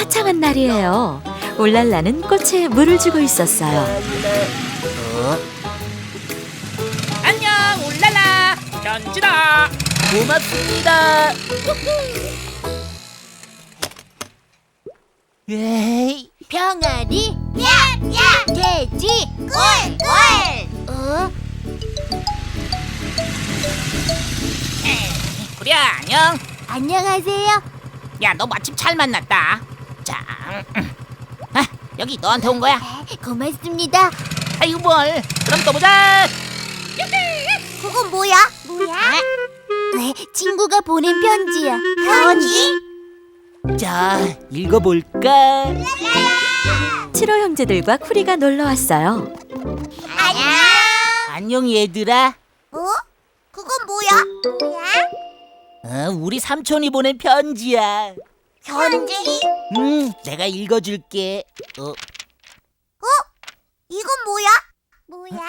화창한 날이에요. 올랄라는 꽃에 물을 주고 있었어요. 안녕 울랄라 편지다 고맙습니다. 에이, 병아리, 야, 야, 돼지, 꿀, 꿀. 어? 구리야 안녕 안녕하세요. 야 너 마침 잘 만났다 자 음. 아, 여기 너한테 온 거야 고맙습니다. 아이고 뭘 그럼 또 보자 그건 뭐야? 뭐야? 네, 친구가 보낸 편지야. 편지? 자, 읽어볼까? 칠호 형제들과 쿠리가 놀러 왔어요. 안녕. 안녕, 얘들아. 어? 그건 뭐야? 뭐야? 어, 우리 삼촌이 보낸 편지야. 편지? 음, 내가 읽어줄게. 어, 이건 뭐야? 뭐야?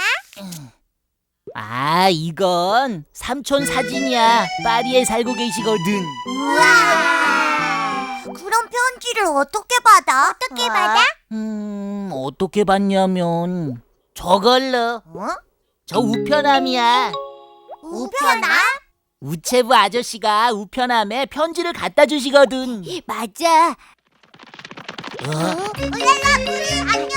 아, 이건 삼촌 사진이야. 파리에 살고 계시거든. 우와. 그럼 편지를 어떻게 받아? 어떻게 받아? 음, 어떻게 봤냐면 저걸로. 어? 저 우편함이야. 우편함? 우체부 아저씨가 우편함에 편지를 갖다 주시거든. 맞아. 어? 울랄라 우리 안녕.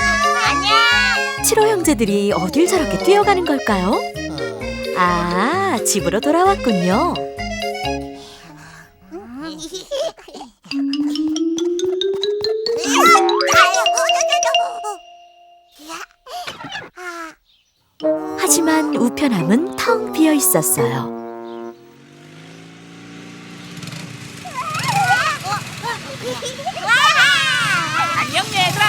안녕. 칠호 형제들이 어딜 저렇게 뛰어가는 걸까요? 어. 아, 집으로 돌아왔군요. 하지만 우편함은 텅 비어 있었어요. 안녕 얘들아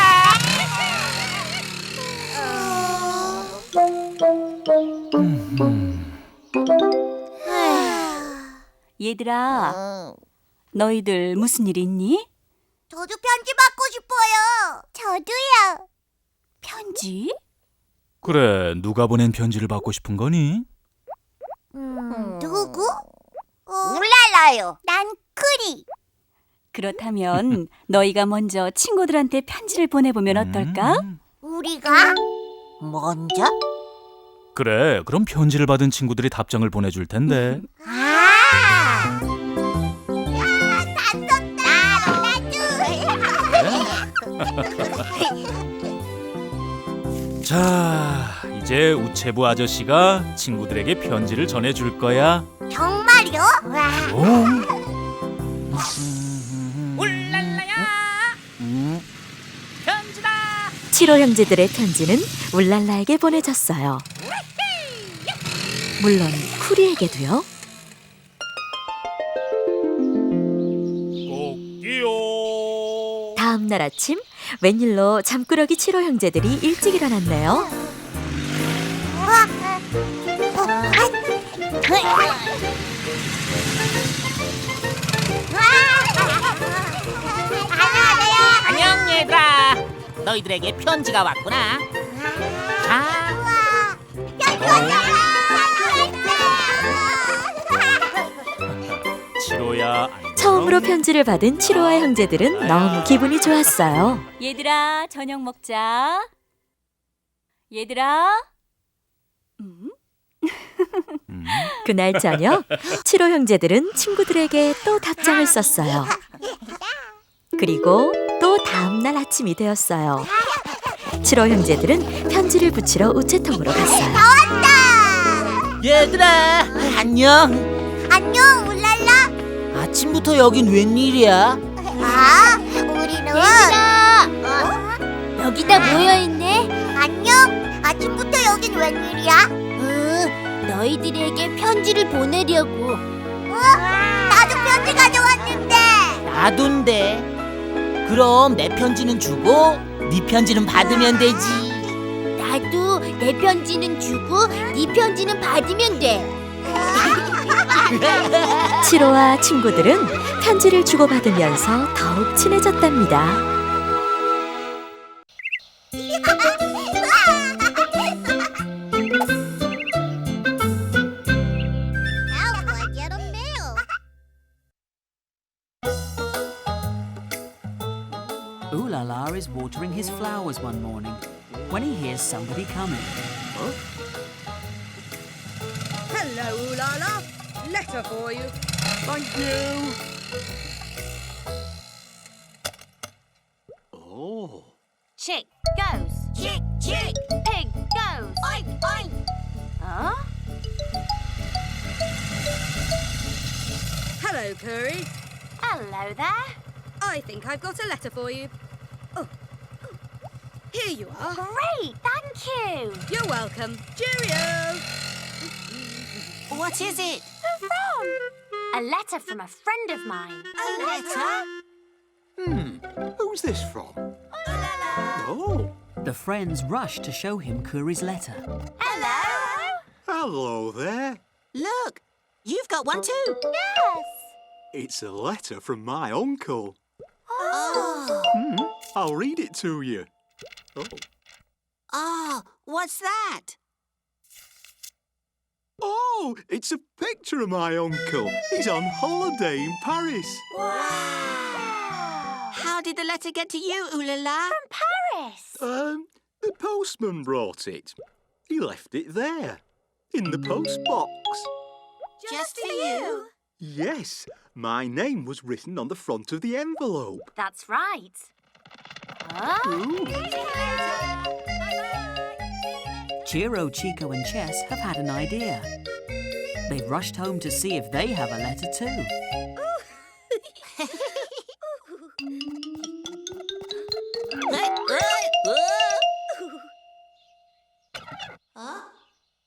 얘들아, 어. 너희들 무슨 일 있니? 저도 편지 받고 싶어요. 저도요. 편지? 그래, 누가 보낸 편지를 받고 싶은 거니? 음, 누구? 울랄라요. 난 크리. 그렇다면 너희가 먼저 친구들한테 편지를 보내보면 어떨까? 음, 우리가 먼저? 그래, 그럼 편지를 받은 친구들이 답장을 보내줄 텐데. 아! 야, 단톡다. 자, 이제 우체부 아저씨가 친구들에게 편지를 전해줄 거야. 정말요? 와. 어? 칠호 형제들의 편지는 울랄라에게 보내졌어요. 물론 쿠리에게도요. 다음 날 아침 웬일로 잠꾸러기 칠호 형제들이 일찍 일어났네요. 너희들에게 편지가 왔구나 자 치로야, 안녕. 처음으로 편지를 받은 7호와 형제들은 너무 기분이 좋았어요. 얘들아, 저녁 먹자. 얘들아. 음? 그날 저녁 7호 형제들은 친구들에게 또 답장을 썼어요. 그리고 또 다음 날 아침이 되었어요. 7호 형제들은 편지를 붙이러 우체통으로 갔어요. 얘들아 안녕. 안녕, 울랄라. 아침부터 여긴 웬일이야? 아, 우리는 어? 여기다 모여있네. 안녕. 아침부터 여긴 웬일이야? 응, 너희들에게 편지를 보내려고. 어? 나도 편지 가져왔는데. 나돈데. 그럼 내 편지는 주고 네 편지는 받으면 되지. 나도 내 편지는 주고 네 편지는 받으면 돼. 7호와 친구들은 편지를 주고받으면서 더욱 친해졌답니다. Flowers one morning when he hears somebody coming. Hello, Ooh La La. Letter for you. Thank you. Oh. Chick goes. Chick, chick. Pig goes. Oink, oink. Huh? Hello, Curry. Hello there. I think I've got a letter for you. Oh. Here you are. Great, thank you. You're welcome. Cheerio. What is it? From? A letter from a friend of mine. A letter? Hmm. Who's this from? Oh. The friends rush to show him Kuri's letter. Hello. Hello there. Look, you've got one too. Yes. It's a letter from my uncle. Oh. Hmm. I'll read it to you. Oh. Oh, what's that? Oh, it's a picture of my uncle. He's on holiday in Paris. Wow! How did the letter get to you, Oolala? From Paris. Um, the postman brought it. He left it there, in the post box. Just for you. Yes, my name was written on the front of the envelope. That's right. Chiro, Chico, and Chess have had an idea. They've rushed home to see if they have a letter too.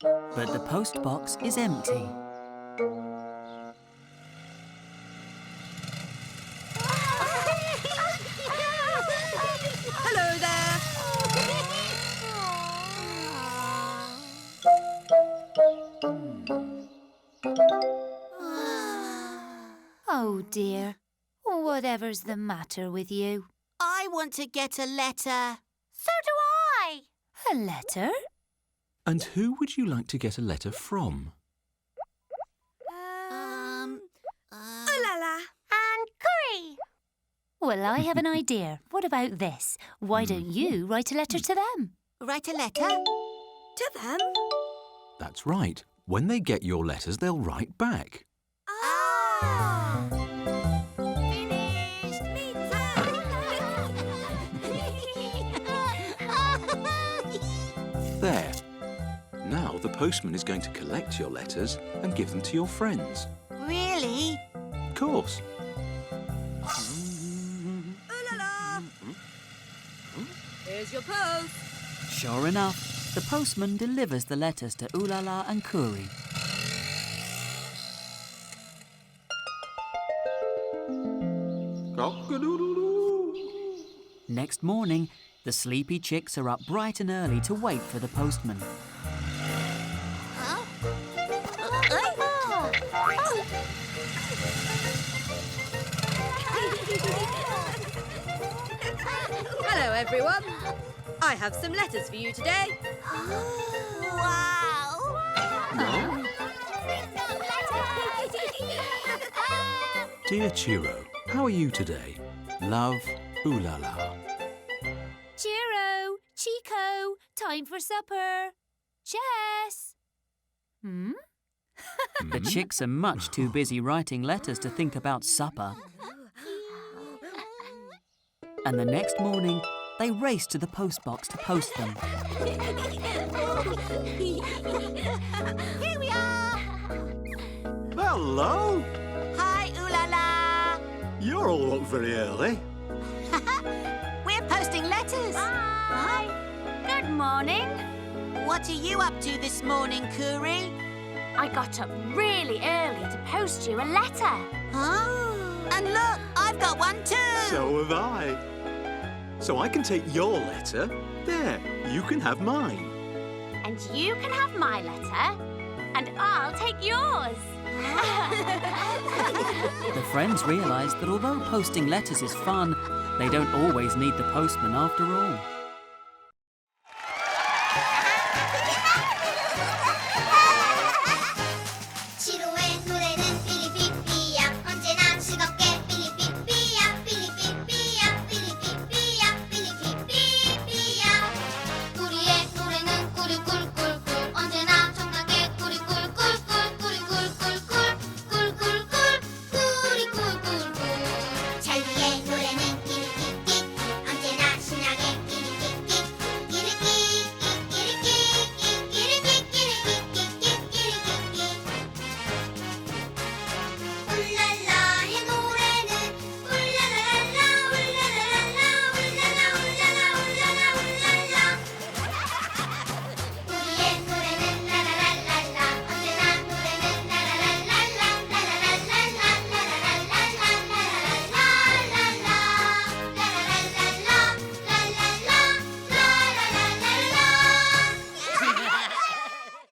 But the post box is empty. Whatever's the matter with you? I want to get a letter. So do I. A letter? And who would you like to get a letter from? Um. Ooh La La. And curry. Well, I have an idea. What about this? Why don't you write a letter to them? Write a letter? To them. That's right. When they get your letters, they'll write back. Ah. Postman is going to collect your letters and give them to your friends. really? Of course. Ooh La La. Here's your post. Sure enough, the postman delivers the letters to Ulala and Kuri. Next morning, the sleepy chicks are up bright and early to wait for the postman. Everyone. I have some letters for you today. Wow. Dear Chiro, how are you today? Love, ooh la la. Cheero, Chico, time for supper. Chess. Hmm? The chicks are much too busy writing letters to think about supper. And the next morning, they race to the postbox to post them. Here we are. Hello! Hi, ooh la la. You all up very early. We're posting letters. Hi. Good morning. What are you up to this morning, Kuri? I got up really early to post you a letter. Oh. And look, I've got one too. So have I. So I can take your letter. There, you can have mine. And you can have my letter. And I'll take yours. The friends realise that although posting letters is fun, they don't always need the postman after all.